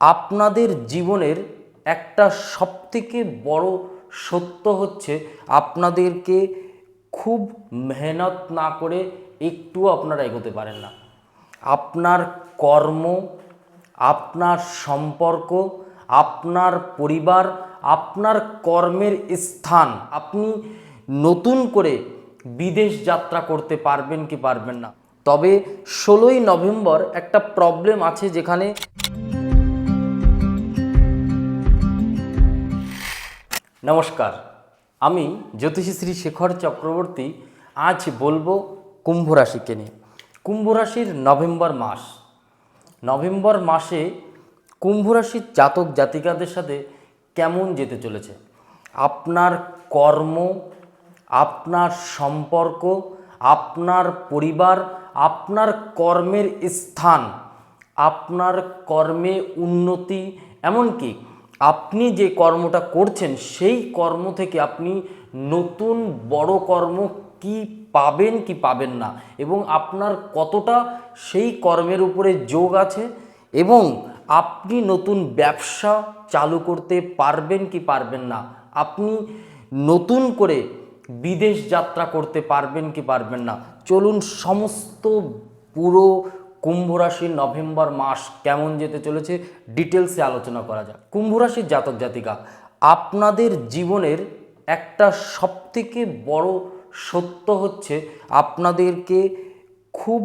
আপনাদের জীবনের একটা সবথেকে বড় সত্য হচ্ছে আপনাদেরকে খুব মেহনত না করে একটুও আপনারা এগোতে পারেন না। আপনার কর্ম, আপনার সম্পর্ক, আপনার পরিবার, আপনার কর্মের স্থান, আপনি নতুন করে বিদেশ যাত্রা করতে পারবেন কি পারবেন না। তবে ষোলোই নভেম্বর একটা প্রবলেম আছে যেখানে নমস্কার। আমি জ্যোতিষী শ্রী শেখর চক্রবর্তী আজ বলব কুম্ভ রাশিকে নিয়ে। কুম্ভ রাশির নভেম্বর মাস। নভেম্বর মাসে কুম্ভ রাশির জাতক জাতিকাদের সাথে কেমন যেতে চলেছে? আপনার কর্ম, আপনার সম্পর্ক, আপনার পরিবার, আপনার কর্মের স্থান, আপনার কর্মে উন্নতি, এমনকি আপনি যে কর্মটা করছেন, সেই কর্ম থেকে আপনি নতুন বড় কর্ম কি পাবেন কি পাবেন না এবং আপনার কতটা সেই কর্মের উপরে যোগ আছে এবং আপনি নতুন ব্যবসা চালু করতে পারবেন কি পারবেন না, আপনি নতুন করে বিদেশ যাত্রা করতে পারবেন কি পারবেন না, চলুন সমস্ত পুরো কুম্ভ রাশির নভেম্বর মাস কেমন যেতে চলেছে ডিটেলসে আলোচনা করা যাক। কুম্ভ রাশির জাতক জাতিকা, আপনাদের জীবনের একটা সবথেকে বড় সত্য হচ্ছে আপনাদেরকে খুব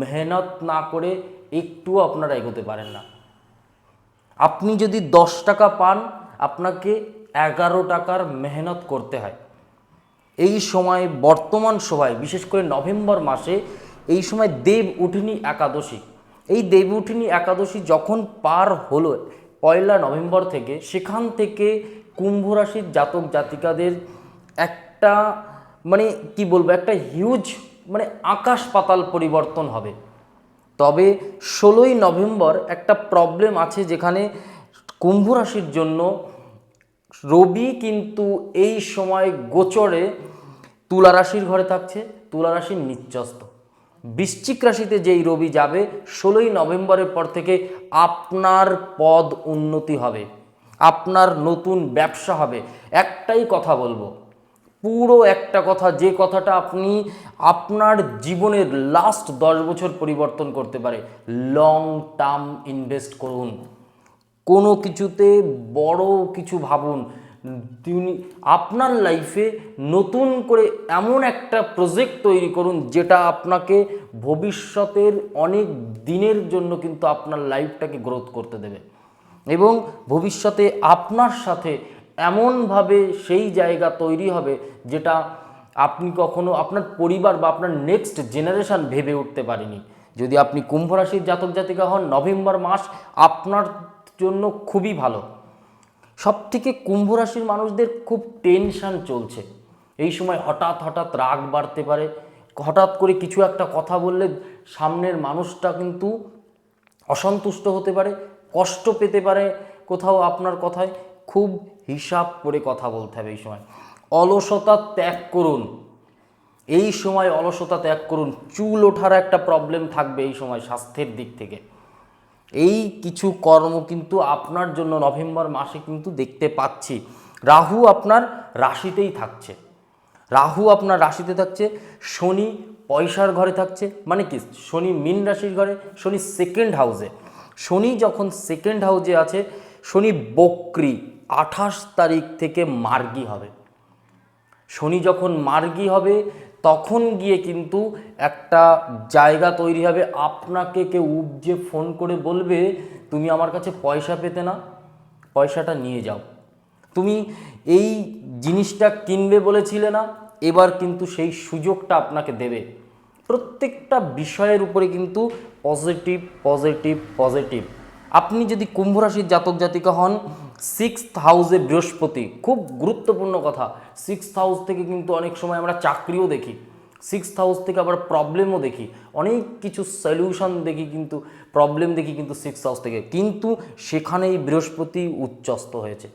মেহনত না করে একটুও আপনারা এগোতে পারেন না। আপনি যদি দশ টাকা পান, আপনাকে এগারো টাকার মেহনত করতে হয়। এই সময় বর্তমান সময়, বিশেষ করে নভেম্বর মাসে এই সময় দেব উঠিনী একাদশী। এই দেব উঠিনী একাদশী যখন পার হলো পয়লা নভেম্বর থেকে, সেখান থেকে কুম্ভ রাশির জাতক জাতিকাদের একটা মানে কি বলব, একটা হিউজ মানে আকাশ পাতাল পরিবর্তন হবে। তবে ষোলোই নভেম্বর একটা প্রবলেম আছে যেখানে কুম্ভ রাশির জন্য রবি কিন্তু এই সময় গোচরে তুলা রাশির ঘরে থাকছে, তুলা রাশির নিচ্চস্ত বৃশ্চিক রাশিতে যেই রবি যাবে, ষোলোই নভেম্বরের পর থেকে আপনার পদ উন্নতি হবে, আপনার নতুন ব্যবসা হবে। একটাই কথা বলব, পুরো একটা কথা, যে কথাটা আপনি আপনার জীবনের লাস্ট দশ বছর পরিবর্তন করতে পারে লং টার্ম ইনভেস্ট করুন। কোনো কিছুতে বড় কিছু ভাবুন তিনি আপনার লাইফে নতুন করে এমন একটা প্রজেক্ট তৈরি করুন, যেটা আপনাকে ভবিষ্যতের অনেক দিনের জন্য কিন্তু আপনার লাইফটাকে গ্রোথ করতে দেবে। এবং ভবিষ্যতে আপনার সাথে এমনভাবে সেই জায়গা তৈরি হবে, যেটা আপনি কখনো আপনার পরিবার বা আপনার নেক্সট জেনারেশান ভেবে উঠতে পারেনি। যদি আপনি কুম্ভ রাশির জাতক জাতিকা হন, নভেম্বর মাস আপনার জন্য খুবই ভালো। সব থেকে কুম্ভ রাশির মানুষদের খুব টেনশন চলছে। এই সময় হঠাৎ হঠাৎ রাগ বাড়তে পারে। হঠাৎ করে কিছু একটা কথা বললে সামনের মানুষটা কিন্তু অসন্তুষ্ট হতে পারে, কষ্ট পেতে পারে কোথাও আপনার কথায়। খুব হিসাব করে কথা বলতে হবে এই সময়। অলসতা ত্যাগ করুন। এই সময় অলসতা ত্যাগ করুন। চুল ওঠার একটা প্রবলেম থাকবে এই সময় স্বাস্থ্যের দিক থেকে। এই কিছু কর্ম কিন্তু আপনার জন্য নভেম্বর মাসে কিন্তু দেখতে পাচ্ছি। রাহু আপনার রাশিতেই থাকছে। রাহু আপনার রাশিতে থাকছে, শনি পয়সার ঘরে থাকছে মানে কি? শনি মিন রাশির ঘরে, শনি সেকেন্ড হাউসে শনি যখন সেকেন্ড হাউসে আছে, শনি বক্রি, আঠাশ তারিখ থেকে মার্গি হবে। শনি যখন মার্গি হবে তখন গিয়ে কিন্তু একটা জায়গা তৈরি হবে। আপনাকে কেউ উপজে ফোন করে বলবে, তুমি আমার কাছে পয়সা পেতে না, পয়সাটা নিয়ে যাও। তুমি এই জিনিসটা কিনবে বলেছিলে না, এবার কিন্তু সেই সুযোগটা আপনাকে দেবে। প্রত্যেকটা বিষয়ের উপরে কিন্তু পজিটিভ পজিটিভ পজিটিভ। আপনি যদি কুম্ভ রাশির জাতক জাতিকা হন সিক্স হাউসে বৃহস্পতি, খুব গুরুত্বপূর্ণ কথা। সিক্স হাউস থেকে কিন্তু অনেক সময় আমরা চাকরিও দেখি। সিক্স হাউস থেকে আবার প্রবলেমও দেখি। অনেক কিছু সলিউশন দেখি কিন্তু প্রবলেম দেখি কিন্তু সিক্স হাউস থেকে। কিন্তু সেখানেই বৃহস্পতি উচ্চস্ত হয়েছে।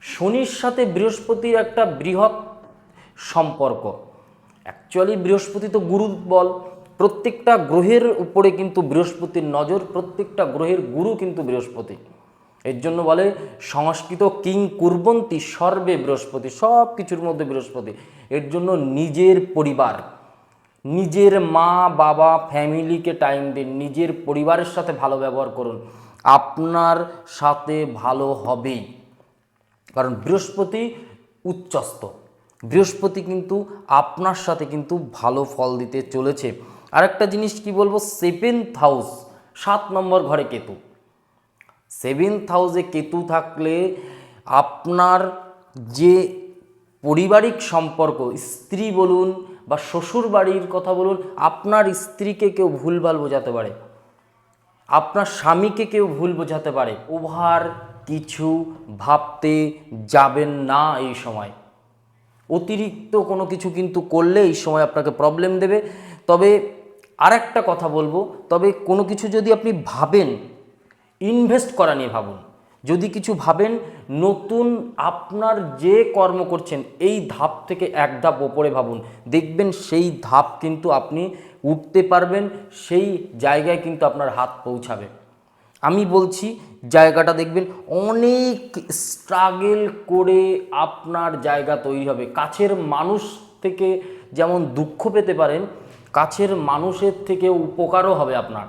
শনির সাথে বৃহস্পতির একটা বৃহৎ সম্পর্ক। অ্যাকচুয়ালি বৃহস্পতি তো গুরু বল। প্রত্যেকটা গ্রহের উপরে কিন্তু বৃহস্পতির নজর, প্রত্যেকটা গ্রহের গুরু কিন্তু বৃহস্পতি। এর জন্য বলে, সংস্কৃত কিং কুর্বন্তী সর্বে বৃহস্পতি, সব কিছুর মধ্যে বৃহস্পতি। এর জন্য নিজের পরিবার, নিজের মা, বাবা, ফ্যামিলিকে টাইম দিন, নিজের পরিবারের সাথে ভালো ব্যবহার করুন। আপনার সাথে ভালো হবেই। কারণ বৃহস্পতি উচ্চস্ত বৃহস্পতি কিন্তু আপনার সাথে কিন্তু ভালো ফল দিতে চলেছে। আরেকটা জিনিস কি বলব? সেভেন্থ হাউস সাত নম্বর ঘরে কেতু। সেভেন্থ হাউসে কেতু থাকলে আপনার যে পারিবারিক সম্পর্ক, স্ত্রী বলুন বা শ্বশুর বাড়ির কথা বলুন, আপনার স্ত্রীকে কেউ ভুলভাল বোঝাতে পারে। আপনার স্বামীকে কেউ ভুল বোঝাতে পারে। ওভার কিছু ভাবতে যাবেন না এই সময়। অতিরিক্ত কোনো কিছু কিন্তু করলে এই সময় আপনাকে প্রবলেম দেবে। তবে আরেকটা কথা বলব, তবে কোনো কিছু যদি আপনি ভাবেন ইনভেস্ট করা নিয়ে ভাবুন। যদি কিছু ভাবেন, নতুন আপনার যে কর্ম করছেন, এই ধাপ থেকে এক ধাপ ওপরে ভাবুন। দেখবেন সেই ধাপ কিন্তু আপনি উঠতে পারবেন, সেই জায়গায় কিন্তু আপনার হাত পৌঁছাবে। আমি বলছি, জায়গাটা দেখবেন অনেক স্ট্রাগেল করে আপনার জায়গা তৈরি হবে। কাছের মানুষ থেকে যেমন দুঃখ পেতে পারেন কাছের মানুষের থেকে উপকারও হবে আপনার।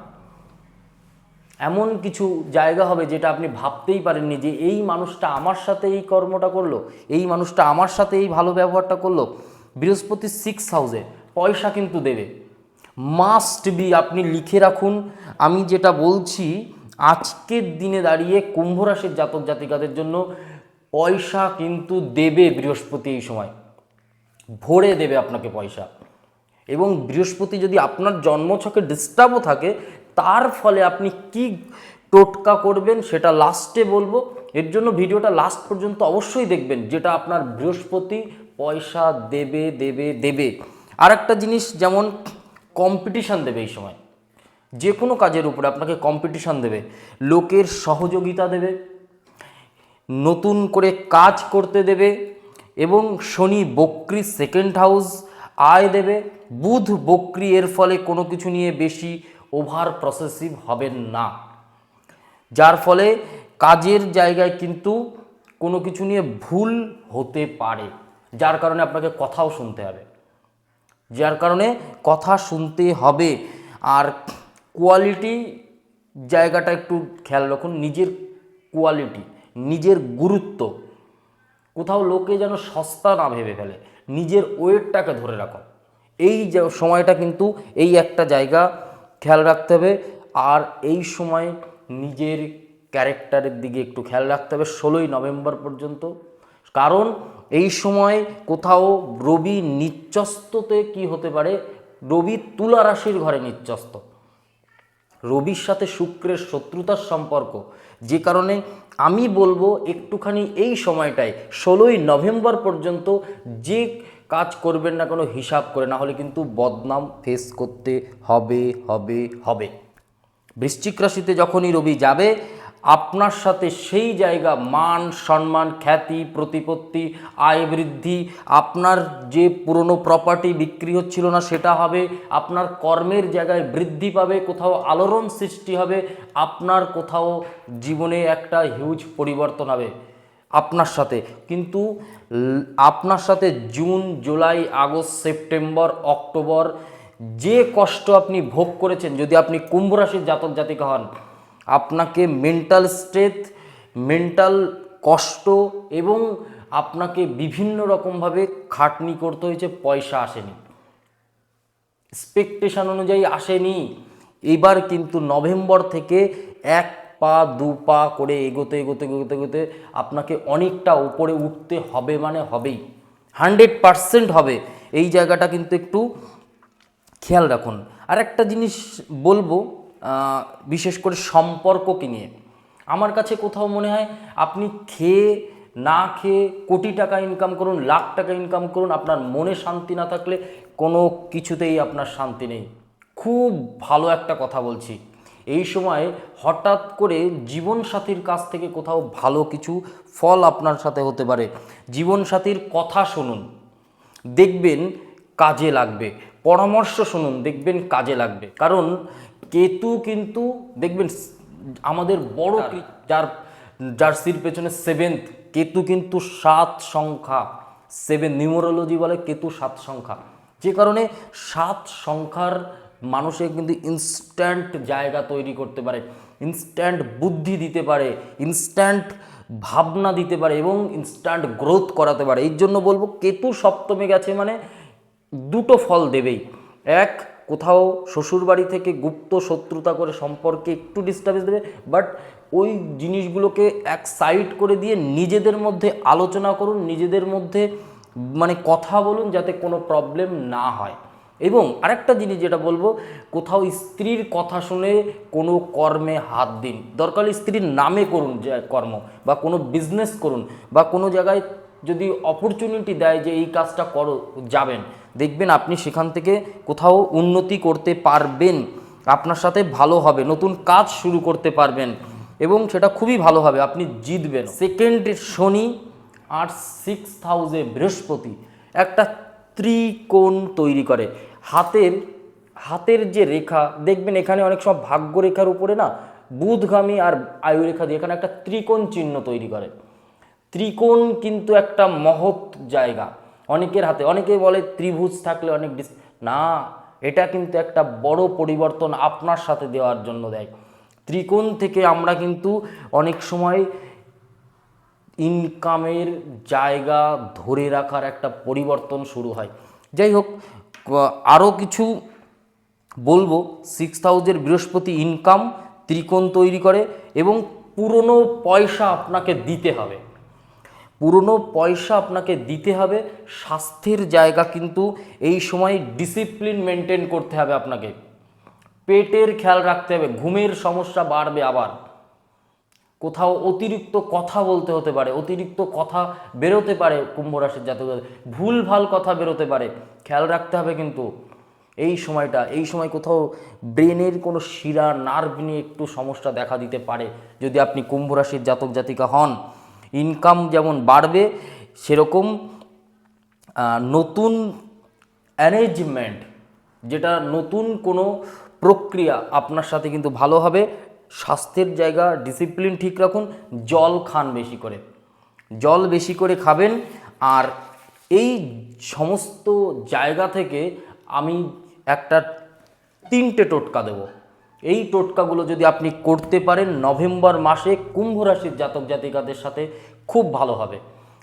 এমন কিছু জায়গা হবে যেটা আপনি ভাবতেই পারেননি যে এই মানুষটা আমার সাথে এই কর্মটা করল, এই মানুষটা আমার সাথে এই ভালো ব্যবহারটা করল। বৃহস্পতি সিক্স হাউসে পয়সা কিন্তু দেবে। মাস্ট বি আপনি লিখে রাখুন, আমি যেটা বলছি, আজকের দিনে দাঁড়িয়ে কুম্ভ রাশির জাতক জাতিকাদের জন্য পয়সা কিন্তু দেবে বৃহস্পতি এই সময়। ভরে দেবে আপনাকে পয়সা। এবং বৃহস্পতি যদি আপনার জন্মছকে ডিস্টার্বও থাকে, তার ফলে আপনি কি টোটকা করবেন সেটা লাস্টে বলব। এর জন্য ভিডিওটা লাস্ট পর্যন্ত অবশ্যই দেখবেন, যেটা আপনার বৃহস্পতি পয়সা দেবে দেবে দেবে। আর একটা জিনিস যেমন কম্পিটিশান দেবে এই সময়। যে কোনো কাজের উপরে আপনাকে কম্পিটিশান দেবে। লোকের সহযোগিতা দেবে। নতুন করে কাজ করতে দেবে এবং শনি বক্রি সেকেন্ড হাউস আয় দেবে। বুধ বক্রি এর ফলে কোনো কিছু নিয়ে বেশি ওভার প্রসেসিভ হবেন না। যার ফলে কাজের জায়গায় কিন্তু কোনো কিছু নিয়ে ভুল হতে পারে, যার কারণে আপনাকে কথাও শুনতে হবে। যার কারণে কথা শুনতে হবে আর কোয়ালিটি জায়গাটা একটু খেয়াল রাখুন, নিজের কোয়ালিটি, নিজের গুরুত্ব। কোথাও লোকে যেন সস্তা না ভেবে ফেলে, নিজের ওয়েটটাকে ধরে রাখো এই সময়টা কিন্তু এই একটা জায়গা খেয়াল রাখতে হবে। আর এই সময় নিজের ক্যারেক্টারের দিকে একটু খেয়াল রাখতে হবে ষোলোই নভেম্বর পর্যন্ত। কারণ এই সময় কোথাও রবি নিচ্চস্ততে কি হতে পারে? রবি তুলা রাশির ঘরে নিচ্চস্ত। রবির সাথে শুক্রের শত্রুতার সম্পর্ক। যে কারণে আমি বলব একটুখানি এই সময়টায়, ষোলোই নভেম্বর পর্যন্ত যে কাজ করবেন না কোনো হিসাব করে, না হলে কিন্তু বদনাম ফেস করতে হবে হবে হবে। বৃশ্চিক রাশিতে যখনই রবি যাবে, আপনার সাথে সেই জায়গা, মান, সম্মান, খ্যাতি, প্রতিপত্তি, আয় বৃদ্ধি, আপনার যে পুরনো প্রপার্টি বিক্রি হচ্ছিল না, সেটা হবে, আপনার কর্মের জায়গায় বৃদ্ধি পাবে, কোথাও আলোড়ন সৃষ্টি হবে, আপনার কোথাও জীবনে একটা হিউজ পরিবর্তন হবে। আপনার সাথে। কিন্তু আপনার সাথে June, July, August, September, October যে কষ্ট আপনি ভোগ করেছেন, যদি আপনি কুম্ভ রাশির জাতক জাতিকা হন, আপনাকে মেন্টাল স্ট্রেথ মেন্টাল কষ্ট এবং আপনাকে বিভিন্ন রকমভাবে খাটনি করতে হয়েছে, পয়সা আসেনি। এক্সপেকটেশন অনুযায়ী আসেনি। এবার কিন্তু নভেম্বর থেকে এক পা, দু পা করে এগোতে এগোতে এগোতে এগোতে আপনাকে অনেকটা উপরে উঠতে হবে মানে হবেই। হান্ড্রেড পারসেন্ট হবে। এই জায়গাটা কিন্তু একটু খেয়াল রাখুন। আর একটা জিনিস বলব বিশেষ করে সম্পর্ককে নিয়ে। আমার কাছে কোথাও মনে হয় আপনি খেয়ে, না খেয়ে কোটি টাকা ইনকাম করুন, লাখ টাকা ইনকাম করুন, আপনার মনে শান্তি না থাকলে কোনো কিছুতেই আপনার শান্তি নেই। খুব ভালো একটা কথা বলছি। এই সময় হঠাৎ করে জীবনসাথীর কাছ থেকে কোথাও ভালো কিছু ফল আপনার সাথে হতে পারে। জীবনসাথীর কথা শুনুন। দেখবেন কাজে লাগবে। পরামর্শ শুনুন দেখবেন কাজে লাগবে। কারণ কেতু কিন্তু দেখবেন আমাদের বড় যার জার্সির পেছনে সেভেন্থ কেতু কিন্তু সাত সংখ্যা। সেভেন নিউমোরোলজি বলে কেতু সাত সংখ্যা। যে কারণে সাত সংখ্যার মানুষে কিন্তু ইনস্ট্যান্ট জায়গা তৈরি করতে পারে ইনস্ট্যান্ট বুদ্ধি দিতে পারে ইনস্ট্যান্ট ভাবনা দিতে পারে এবং ইনস্ট্যান্ট গ্রোথ করাতে পারে। এই জন্য বলব কেতু সপ্তমে গেছে মানে দুটো ফল দেবেই। এক, কোথাও শ্বশুরবাড়ি থেকে গুপ্ত শত্রুতা করে সম্পর্কে একটু ডিস্টার্বেন্স দেবে বাট ওই জিনিসগুলোকে এক সাইড করে দিয়ে নিজেদের মধ্যে আলোচনা করুন, নিজেদের মধ্যে মানে কথা বলুন যাতে কোনো প্রবলেম না হয়। এবং আরেকটা জিনিস যেটা বলব, কোথাও স্ত্রীর কথা শুনে কোনো কর্মে হাত দিন। দরকার স্ত্রীর নামে করুন যে কর্ম, বা কোনো বিজনেস করুন, বা কোনো জায়গায় যদি অপরচুনিটি দেয় যে এই কাজটা করো, যাবেন। দেখবেন আপনি সেখান থেকে কোথাও উন্নতি করতে পারবেন, আপনার সাথে ভালো হবে, নতুন কাজ শুরু করতে পারবেন, এবং সেটা খুবই ভালো হবে, আপনি জিতবেন। সেকেন্ড শনি আর সিক্স হাউসে বৃহস্পতি। একটা ত্রিকোণ তৈরি করে। হাতের হাতের যে রেখা, দেখবেন এখানে অনেক সময় ভাগ্য রেখার উপরে না বুধগামী আর আয়ু রেখা দিয়ে এখানে একটা ত্রিকোণ চিহ্ন তৈরি করে। ত্রিকোণ কিন্তু একটা মহৎ জায়গা। অনেকের হাতে, অনেকে বলে ত্রিভুজ থাকলে অনেক ডিস না, এটা কিন্তু একটা বড় পরিবর্তন আপনার সাথে দেওয়ার জন্য দেয়। ত্রিকোণ থেকে আমরা কিন্তু অনেক সময় ইনকামের জায়গা ধরে রাখার একটা পরিবর্তন শুরু হয়। যাই হোক আরও কিছু বলব। সিক্স হাউজের বৃহস্পতি ইনকাম ত্রিকোণ তৈরি করে এবং পুরনো পয়সা আপনাকে দিতে হবে। পুরনো পয়সা আপনাকে দিতে হবে। স্বাস্থ্যের জায়গা কিন্তু এই সময় ডিসিপ্লিন মেনটেন করতে হবে আপনাকে। পেটের খেয়াল রাখতে হবে। ঘুমের সমস্যা বাড়বে আবার। কোথাও অতিরিক্ত কথা বলতে হতে পারে, অতিরিক্ত কথা বেরোতে পারে কুম্ভ রাশির জাতক ভুল ভালো কথা বেরোতে পারে। খেয়াল রাখতে হবে কিন্তু এই সময়টা, এই সময় কোথাও ব্রেনের কোনো শিরা নার্ভ নিয়ে একটু সমস্যা দেখা দিতে পারে। যদি আপনি কুম্ভ রাশির জাতক জাতিকা হন ইনকাম যেমন বাড়বে, সেরকম নতুন অ্যারেঞ্জমেন্ট যেটা নতুন কোনো প্রক্রিয়া আপনার সাথে কিন্তু ভালো হবে। স্বাস্থ্যের জায়গা ডিসিপ্লিন ঠিক রাখুন, জল খান বেশি করে। জল বেশি করে খাবেন, আর এই সমস্ত জায়গা থেকে আমি একটা তিনটে টোটকা দেব। এই টোটকাগুলো যদি আপনি করতে পারেন, নভেম্বর মাসে কুম্ভ রাশির জাতক জাতিকাদের সাথে খুব ভালো হবে।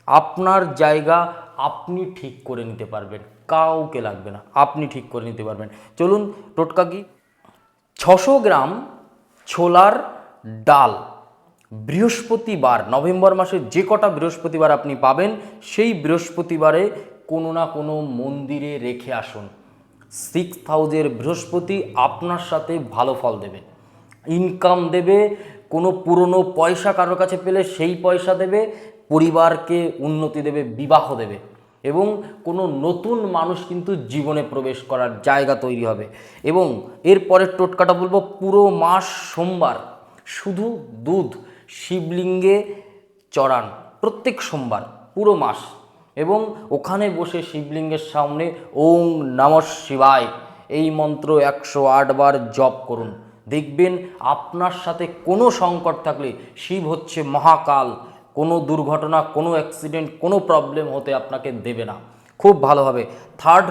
আপনার জায়গা আপনি ঠিক করে নিতে পারবেন, কাউকে লাগবে না, আপনি ঠিক করে নিতে পারবেন। চলুন, টোটকা কি? ছশো গ্রাম ছোলার ডাল। বৃহস্পতিবার, নভেম্বর মাসে যে কটা বৃহস্পতিবার আপনি পাবেন, সেই বৃহস্পতিবারে কোনো না কোনো মন্দিরে রেখে আসুন। সিক্স হাউজের বৃহস্পতি আপনার সাথে ভালো ফল দেবে। ইনকাম দেবে, কোনো পুরনো পয়সা কারোর কাছে পেলে সেই পয়সা দেবে, পরিবারকে উন্নতি দেবে, বিবাহ দেবে। এবং কোনো নতুন মানুষ কিন্তু জীবনে প্রবেশ করার জায়গা তৈরি হবে। এবং এর পরের টোটকাটা বলব, পুরো মাস সোমবার শুধু দুধ, শিবলিঙ্গে চড়ান প্রত্যেক সোমবার, পুরো মাস। এবং ওখানে বসে শিবলিঙ্গের সামনে ওং নম শিবায় এই মন্ত্র একশো বার জপ করুন। দেখবেন আপনার সাথে কোনো সংকট থাকলে শিব হচ্ছে মহাকাল। কোনো দুর্ঘটনা, কোনো অ্যাক্সিডেন্ট কোনো প্রবলেম হতে আপনাকে দেবে না। খুব ভালো হবে। থার্ড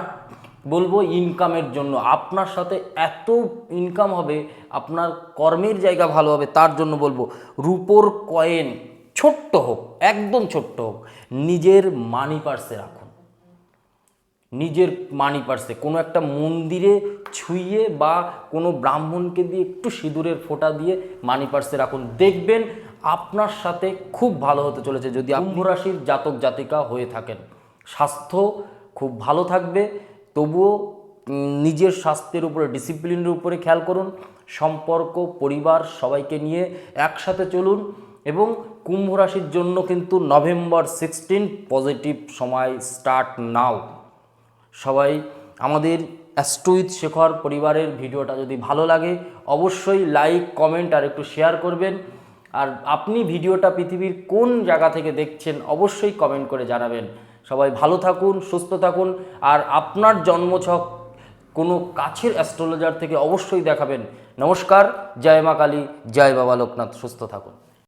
বলব ইনকামের জন্য। আপনার সাথে এত ইনকাম হবে, আপনার কর্মের জায়গা ভালো হবে, তার জন্য বলব রুপোর কয়েন ছোট্ট হোক, একদম ছোট্ট হোক, নিজের মানি পার্সে রাখুন। নিজের মানি পার্সে কোনো একটা মন্দিরে ছুঁয়ে বা কোনো ব্রাহ্মণকে দিয়ে একটু সিঁদুরের ফোঁটা দিয়ে মানি পার্সে রাখুন। দেখবেন আপনার সাথে খুব ভালো হতে চলেছে যদি কুম্ভ রাশির জাতক জাতিকা হয়ে থাকেন। স্বাস্থ্য খুব ভালো থাকবে তবুও নিজের স্বাস্থ্যের উপরে ডিসিপ্লিনের উপরে খেয়াল করুন সম্পর্ক পরিবার সবাইকে নিয়ে একসাথে চলুন এবং কুম্ভ রাশির জন্য কিন্তু নভেম্বর সিক্সটিন পজিটিভ সময় স্টার্ট নাও সবাই আমাদের অ্যাস্ট্রোইথ শেখর পরিবারের ভিডিওটা যদি ভালো লাগে অবশ্যই লাইক কমেন্ট আর একটু শেয়ার করবেন। আর আপনি ভিডিওটা পৃথিবীর কোন জায়গা থেকে দেখছেন অবশ্যই কমেন্ট করে জানাবেন। সবাই ভালো থাকুন, সুস্থ থাকুন, আর আপনার জন্মছক কোনো কাছের অ্যাস্ট্রোলজার থেকে অবশ্যই দেখাবেন। নমস্কার, জয় মা কালী, জয় বাবা লোকনাথ, সুস্থ থাকুন।